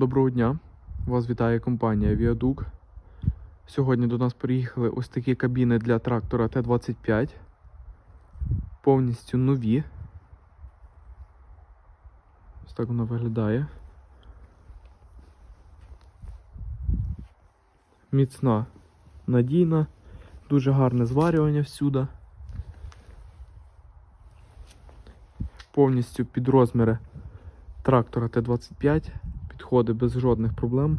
Доброго дня! Вас вітає компанія Viaduc. Сьогодні до нас приїхали ось такі кабіни для трактора Т-25. Повністю нові. Ось так воно виглядає. Міцна, надійна, дуже гарне зварювання всюди. Повністю під розміри трактора Т-25 підходить без жодних проблем.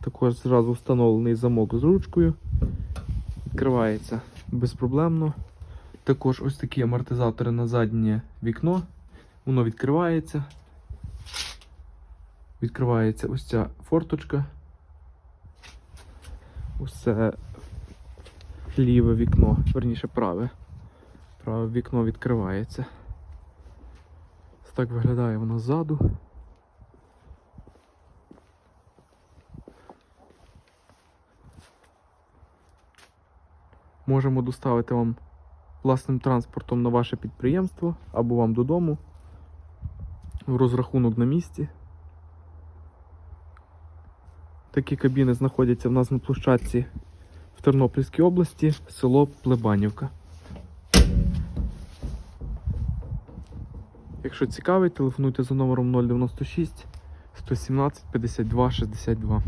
Також зразу встановлений замок з ручкою. Відкривається безпроблемно. Також ось такі амортизатори на заднє вікно. Воно відкривається. Відкривається ось ця форточка. Ось це ліве вікно, верніше праве. Праве вікно відкривається. Так виглядає воно ззаду. Можемо доставити вам власним транспортом на ваше підприємство або вам додому. В розрахунок на місці. Такі кабіни знаходяться в нас на площадці в Тернопільській області, село Плебанівка. Якщо цікавий, телефонуйте за номером 096 117 52 62.